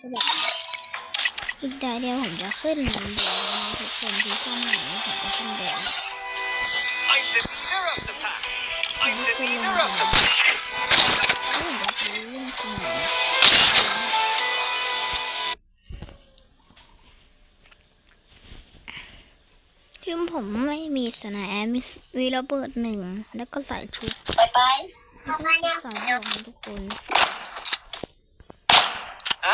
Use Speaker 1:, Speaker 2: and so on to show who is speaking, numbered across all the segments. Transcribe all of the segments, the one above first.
Speaker 1: ก็แบบอีกดาเดียวผมจะขึ้นเดียวนะทุกคนที่ซ่อมไหนผมจะขึ้นแดงผมจะขึ้นแดง
Speaker 2: the pack.
Speaker 1: ไม่อยากรู้เรื่องสมองทีมผมไม่มีสนามมีวีระเบิดหนึ่งแล้วก็ใส่ชุด
Speaker 3: ไปไป
Speaker 1: แล้วก็ใส่ของทุกคน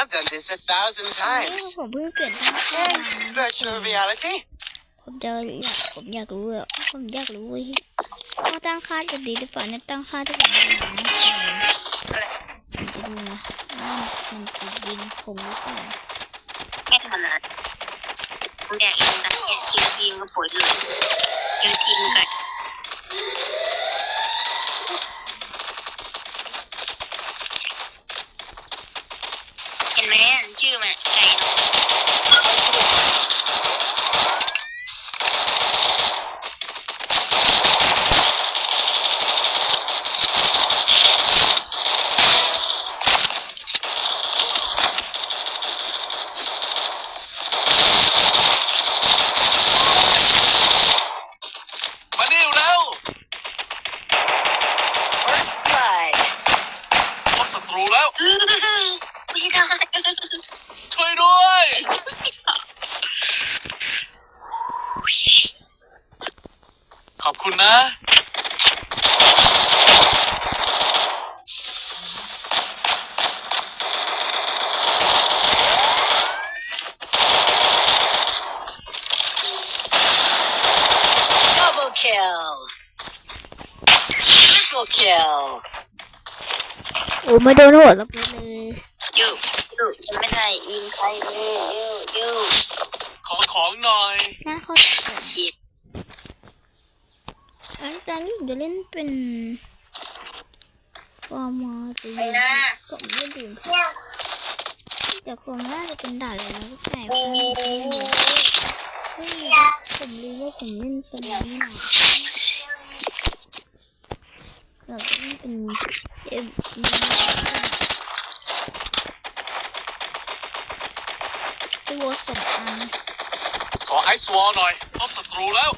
Speaker 2: I've done this a thousand
Speaker 1: เอ้ย
Speaker 2: times.
Speaker 1: ผมเพิ่งเปลี่ยนตั้งค่า
Speaker 2: Hey,
Speaker 1: มา
Speaker 2: virtual reality.
Speaker 1: ผมจะอยากผมอยากรู้อะผมอยากรู้ว่าว่าตั้งค่าจะดีหรือเปล่าเนี่ยตั้งค่าที่ผมทำนะผมจะดูนะว่ามันจะยิงผมหรือเปล่า
Speaker 3: แค่ทำอะไรผมอยากยิงกันแค่ทีมทีมก็ปวดเลยยิงทีมกันเห็นไหมชื่อมันไก่เนาะ
Speaker 2: มานี่เร็ว First blood พบศัตรูแล้ว
Speaker 3: อื้อไม่ได้
Speaker 2: ช่วยด้วย ขอบคุณนะ
Speaker 3: Double kill Triple kill
Speaker 1: โอ้ไม่โดนหัวระเบิดเลย
Speaker 3: ยูยูยังไม่ได้ยิงใครเลยยูยู
Speaker 2: ขอของหน่อย
Speaker 1: น่าเขา
Speaker 3: ฉีด
Speaker 1: อันตอนนี้ผมจะเล่นเป็นฟอร์มอร์ตัวนี้ผมไม่ดื่มแต่คงน่าจะเป็นด่านอะไรแล้วแต่ผมไม่รู้ผมรู้ว่าผมเล่นสนามหนา เราจะเล่นเป็นเอ็มตัวสองอัน
Speaker 2: ขอไอซ์วอลหน่อยพบศัตรูแล้ว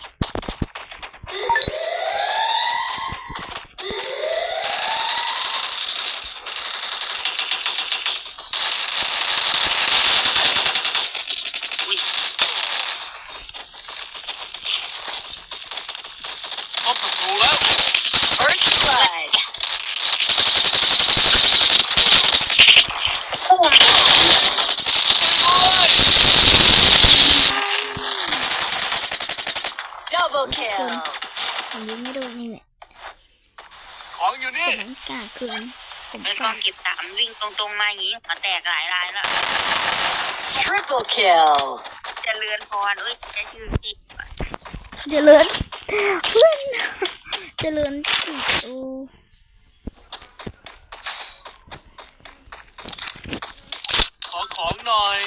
Speaker 2: พบศัตรูแล้ว
Speaker 3: First blood
Speaker 1: คนผมยิงไม่โดนนี่แหละ
Speaker 2: ของอยู่
Speaker 1: ผ
Speaker 2: นี่
Speaker 1: มมันกล้าเกิน ผม
Speaker 3: เป็น
Speaker 1: ก
Speaker 3: กอ
Speaker 1: ล้าง
Speaker 3: เก็บสามวิ่งตรงๆมาอย่างนี้หัวแตกหลายรายแล้ว Triple kill เจะเลือนพรเอ้ยจะชื่อที่
Speaker 1: เจริญเพื่อนเจริญสิโอ
Speaker 2: ขอของหน่อย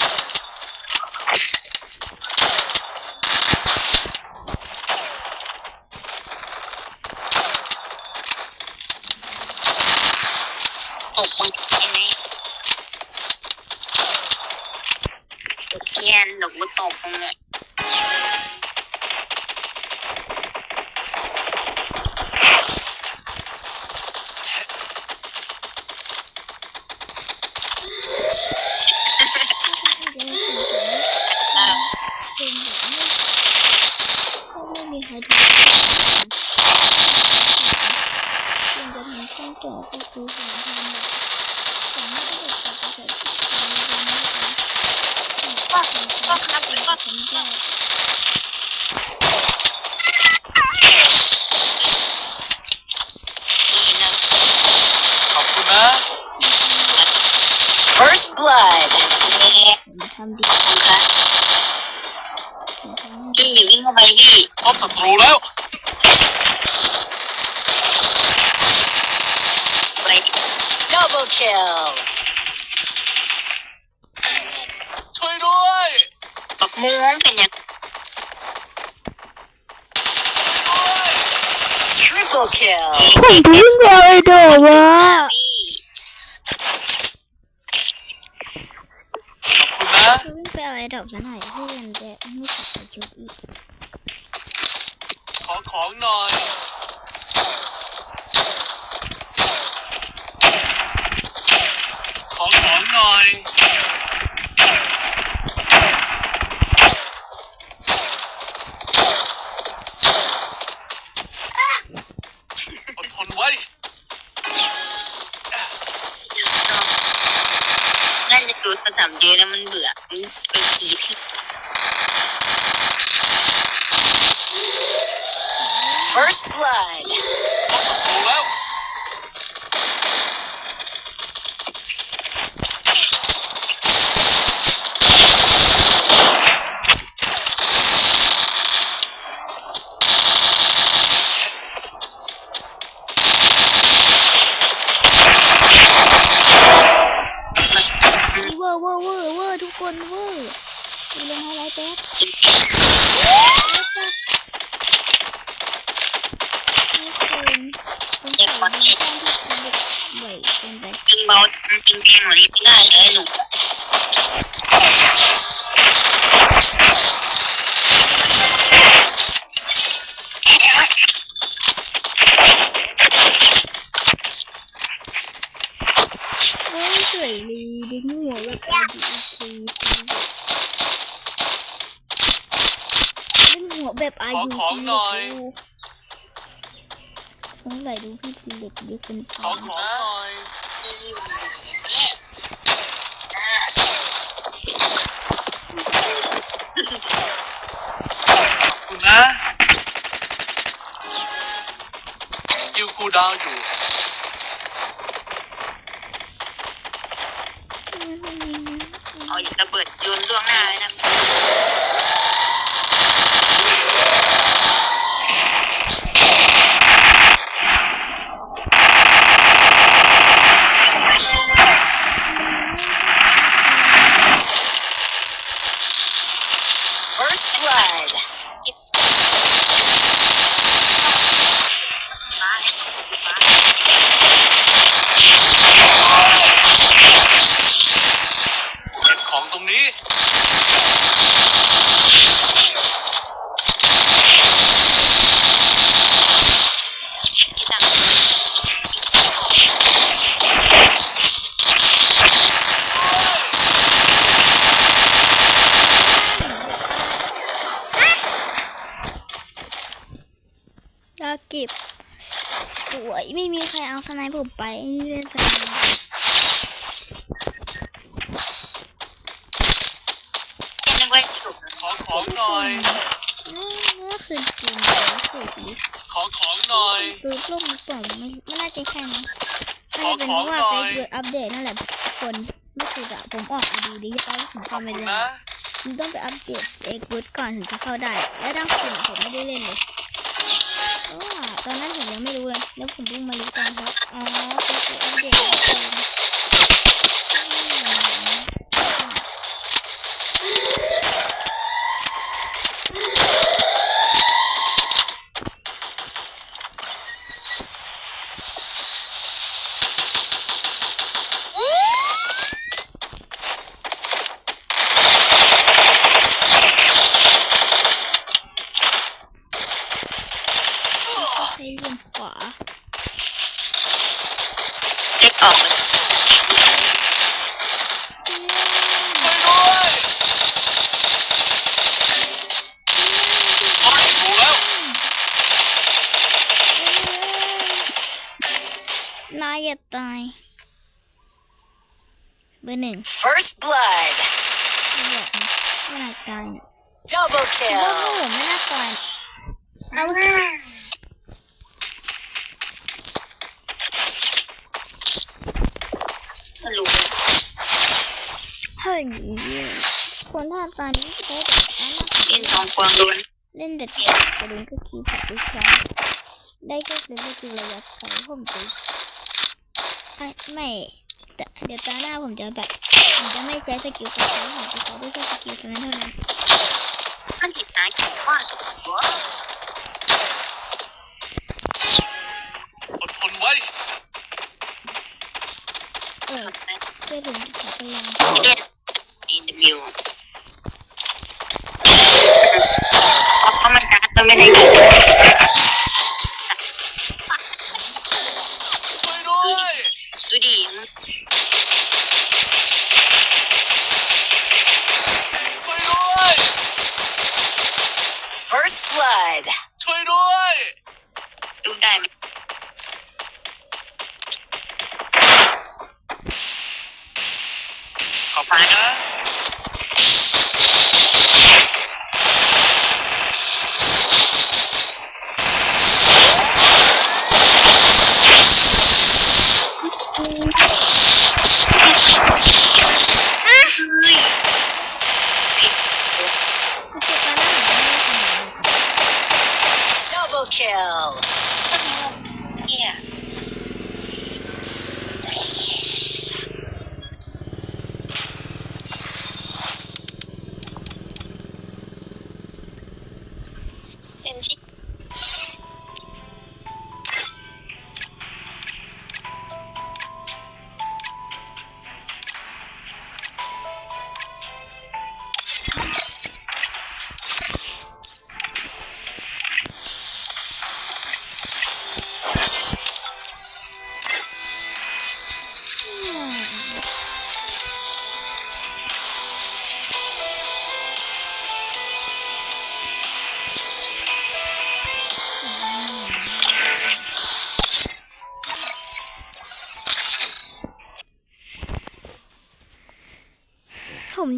Speaker 3: ตกมึงใช่ไหมเทียนหนูกูตกมึงอะอะ
Speaker 1: เป็นแบบไม่ไม่มีใครทำยังจะทำช่องต่อก็คือผมทำแบบผมไม่ได้แบบจะใส่ชุดทำอะไรไม่ได้
Speaker 3: ก็ก็ครับก็
Speaker 1: ผมก็
Speaker 3: ดีนะ
Speaker 2: ขอบคุณนะ
Speaker 3: First blood
Speaker 1: ผมทำดี
Speaker 3: ค่ะ
Speaker 1: ผมทำดี
Speaker 3: พี่วิ่งเข้าไปพี่
Speaker 2: พบศัตรูแล้ว
Speaker 3: ไป Double kill
Speaker 2: ช่วยด้วย
Speaker 3: บักม่วงเป็นยัง Triple kill
Speaker 1: ผมเพิ่งเลยเด้อวะ
Speaker 3: พี่
Speaker 1: คือวิ่งไปเอาไอ้ ดอกซะหน่อยเพื่อนจะไม่กลับไปชุดอีก
Speaker 2: ขอของหน่อย ขอของหน่อย อดทนไว้
Speaker 3: น่าจะดูสนามเยอะแล้วมันเบื่อไปขี่ที่
Speaker 2: First blood ถูกแล้ว
Speaker 1: เวอร์เวอร์เวอร์เวอร์ทุกคนเวอร์มีลงไฮไลท์แป๊บทุกคนสงสัยมีการที่เด็กบ่อยเกินไป
Speaker 3: จริงเบาจริงแพงกว่านี้ไม่ได้เลยหนู
Speaker 1: โอ้ยสวยดีดึงหัวแบบอาดีซีดึงหัวแบบอา
Speaker 2: ขอ
Speaker 1: ยุ
Speaker 2: ของหน่อย
Speaker 1: สงสัยดูพี่ซีเด็กเยอะเกินไป
Speaker 2: ขอของหน่อยคุณนะกิวกูดาวอยู่
Speaker 3: เอาอย่างระเบิดโยน ล่วงหน้าเลยนะ
Speaker 2: First blood
Speaker 3: ฟ้าฟ้า
Speaker 2: เก็บของตรงนี้
Speaker 3: ที่ตั้ง
Speaker 1: ลาเก็บสวยไม่มีใครเอาสไนี่เล่นสไนป์
Speaker 3: แค่นึกว่าสุก
Speaker 2: ขอของหน่อย
Speaker 1: ก็คือจริงเลยสุดดิ
Speaker 2: ขอของหน่อย
Speaker 1: ดูรูปมันปล่อยไม่ไม่น่าจะใช่นะน่าจะเป็นเพราะว่าไปเกิดอัปเดตนั่นแหละคนไม่สุดอะผมออกมาดูดิจิตอลผมเข
Speaker 2: อบ
Speaker 1: ทำไป
Speaker 2: คุณ
Speaker 1: เลย
Speaker 2: นะ
Speaker 1: มันต้องไปอัปเดตเอกเวิร์ดก่อนถึงจะเข้าได้ แล้วดังสุดผมไม่ได้เล่นเลย ว่าตอนนั้นผมยังไม่รู้เลย แล้วผมเพิ่งมารู้ตอนครับอ๋อเปเกิดอัปเดตเองใช้เลนขวา
Speaker 3: เล็กออกเลย
Speaker 2: ไปด้วยขอถูกแล้ว
Speaker 1: นายอย่าตายเบอร์หนึ่ง
Speaker 2: First blood
Speaker 1: ไม่บอกนะว่านายตายเนี่ย
Speaker 2: double
Speaker 1: คิดว่าพวกผมไม่น่าตายเอา
Speaker 3: ไม่รู้
Speaker 1: เฮ้ย คนท่าตายนี่เขาแบบนั้น
Speaker 3: เล่นสองกวางโดน
Speaker 1: เล่นแต่เกียร์กระดุนก็คีย์ผัดทุกครั้งได้แค่เป็นสกิลระยะไกลผมไม่ไม่เดี๋ยวตาหน้าผมจะแบบผมจะไม่ใช้สกิลกระสุนผมจะใช้ด้วยแค่สกิลเท่านั้นเท่านั้น
Speaker 3: มันจิตหายคิดว่าหัว
Speaker 2: อดทนไว้
Speaker 1: เออช่วยผมขอพยายาม
Speaker 3: เล่น AW อยู่เพราะมันชาร์จก็ไม่ได้กิน
Speaker 2: ช่วยด้วย
Speaker 3: ดูดิ
Speaker 4: Kill.
Speaker 3: เ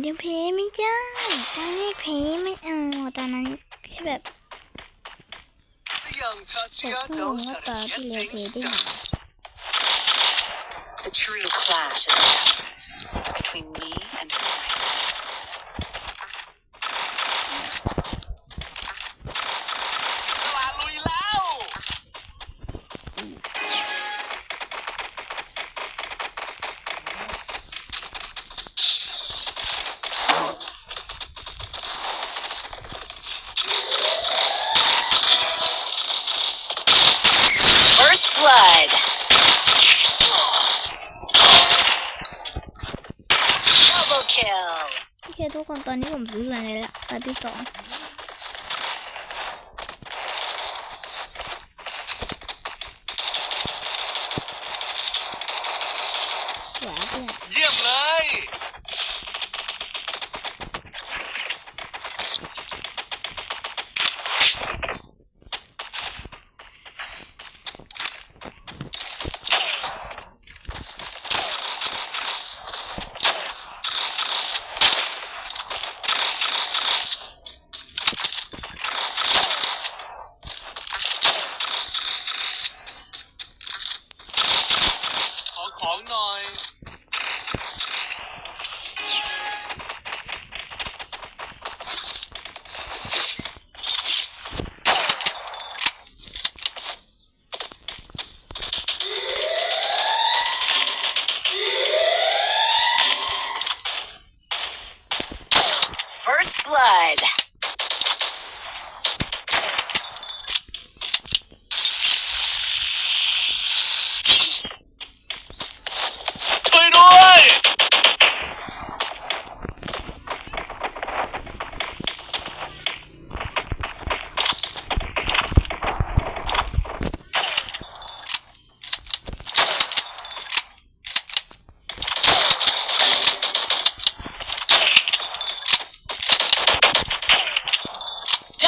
Speaker 3: ผ
Speaker 1: มยังเพย์ไม่ได้ตอนแรกเพย์ไม่เอาตอนนั้นแค่แบบผมพู
Speaker 2: ด
Speaker 1: ว่าตอนที่เรียกเพได้
Speaker 4: The true clash is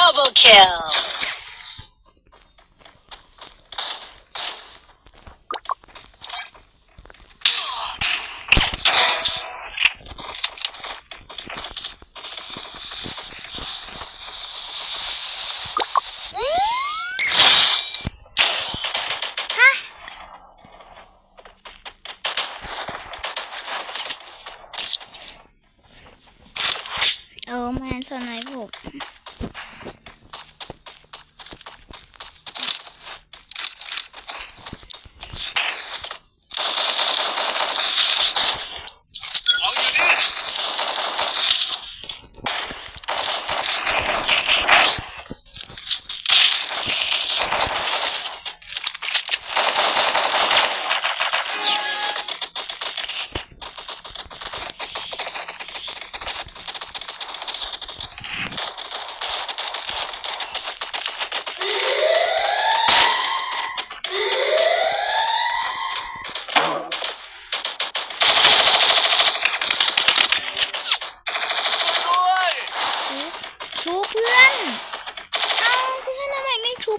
Speaker 4: Double kill.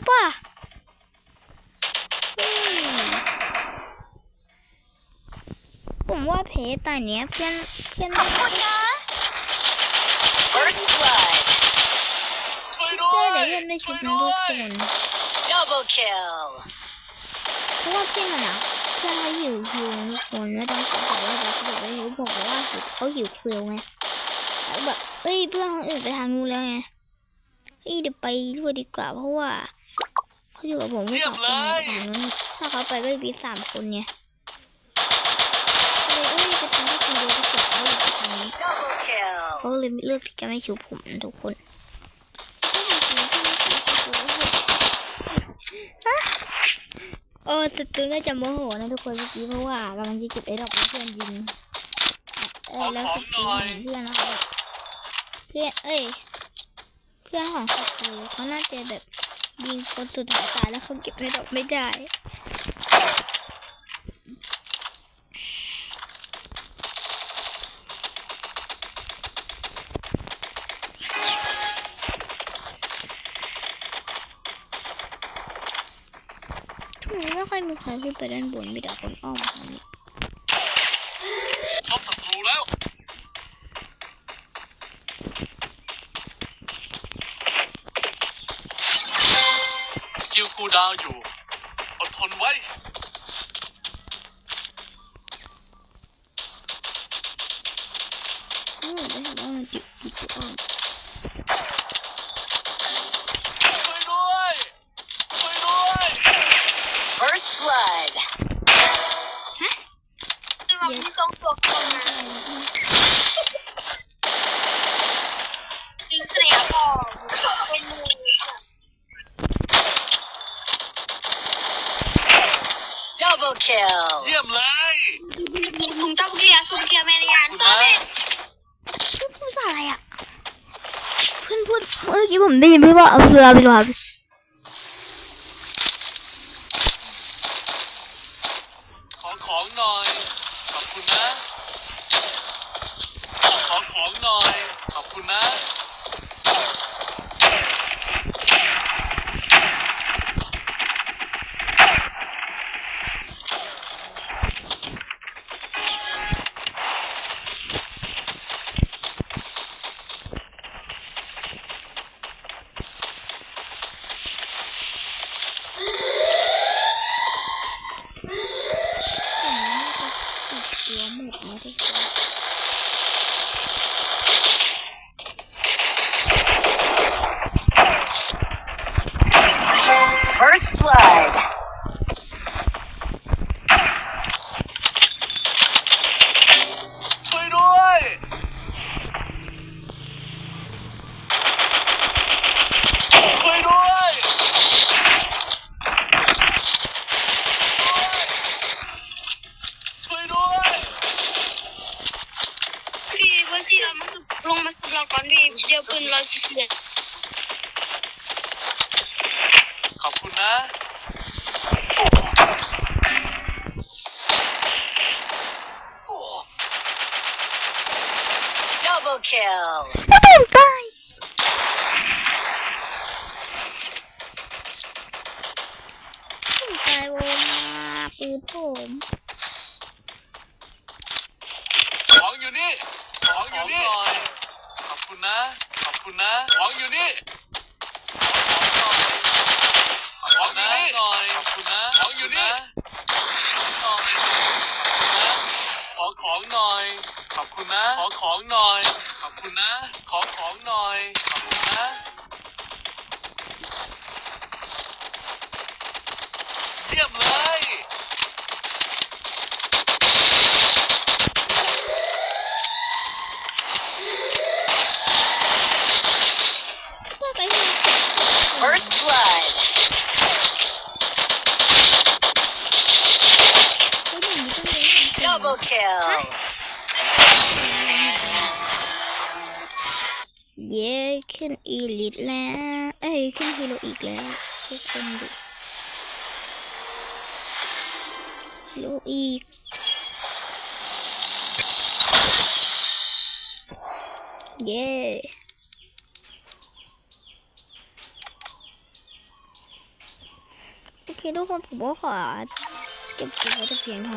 Speaker 1: ป่ะผมว่าเพจตอนนี้เพื่อนเพื่อน
Speaker 3: ขอบคุณนะ
Speaker 2: ฟิ
Speaker 1: เพื่อน
Speaker 2: ย
Speaker 1: เดี๋ยเพื่อนได้ชุด
Speaker 2: มั
Speaker 1: นทุกคน
Speaker 4: Double kill
Speaker 1: เพราะว่าเพื่อนมัอะเพื่อนเขาอยู่ยูนิกคนแล้วต้องเขาบอกว่าเราเขาบอกว่าเขาบอกว่าเขาหิวเควไงแล้วแบบเอ้ยเพื่อนเขาอื่นไปทางนู้นแล้วไงเฮ้ยเดี๋ยวไปด้วยดีกว่าเพราะว่า เขาอยู่กับผมแค่สองคนไปทางนู้นถ้าเขาไปก็จะมีสามคนไงก็เลยเอ้ยจะทำให้คนเดียวไปเก็บเขาอยู่ที่ทางนี้
Speaker 4: Double kill.
Speaker 1: เขาเลยเลือกที่จะไม่ชูผมนะทุกคนโอ้ศัตรูน่าจะโมโหนะทุกคนเมื่อกี้เพราะว่ากำลังจะเก็บไอ้ดอกไม้เพื่อนยิงเออแล้วศัตรูของเพื่อนนะคะเพื่อนเอ้ย เพื่อนของศัตรูเขาน่าจะแบบ ยิงคนสุดท้ายตายแล้วเขาเก็บไอ้ดอกไม่ได้ช่วงนี้ไม่ค่อยมีใครขึ้นไปด้านบนมีแต่คนอ้อมทางนี้
Speaker 4: kill.
Speaker 2: เยี่ยมเลย
Speaker 3: ผมต้องเกียร์สุดเกียร์แมนยาน
Speaker 2: คุณ
Speaker 3: ต่อ
Speaker 2: นะ
Speaker 3: เลย
Speaker 1: เพื่อนพูดภาษาอะไรอะ เพื่อนพูดเมื่อกี้ผมได้ยินเพื่อนว่าเอาเสือไปหรอ
Speaker 2: ขอของหน่อย ขอบคุณนะ ขอของหน่อย ขอบคุณนะ
Speaker 1: ตัวหมดนะทุกคน
Speaker 4: First blood.
Speaker 2: ช่วยด้วย ช่วยด้วย ช่วยด้วย
Speaker 3: พี่เบอร์สี่เรามาสุดลงมาสุดเราก่อนพี่เดี๋ยวปืนเราจะเสีย
Speaker 2: ขอบคุณนะ
Speaker 4: Double kill.
Speaker 1: ไม่เป็นตายตายโว มาปืนผม
Speaker 2: ของอยู่นี่ ของอยู่นี่ ขอบคุณนะ ขอบคุณนะ ของอยู่นี่ ของอยู่นี่ ขอบคุณนะ ของอยู่นี่ ขอของหน่อย ขอบคุณนะ ขอของหน่อย ขอบคุณนะ ขอของหน่อย ขอบคุณนะ
Speaker 1: ขึ้นอีลิทแล้ว เอ้ย ขึ้นฮีโร่อีกแล้วทุกคนดูฮีโร่อีกเย้โอเคทุกคนผมก็ขอเก็บคลิปไว้แต่เพียงเท่า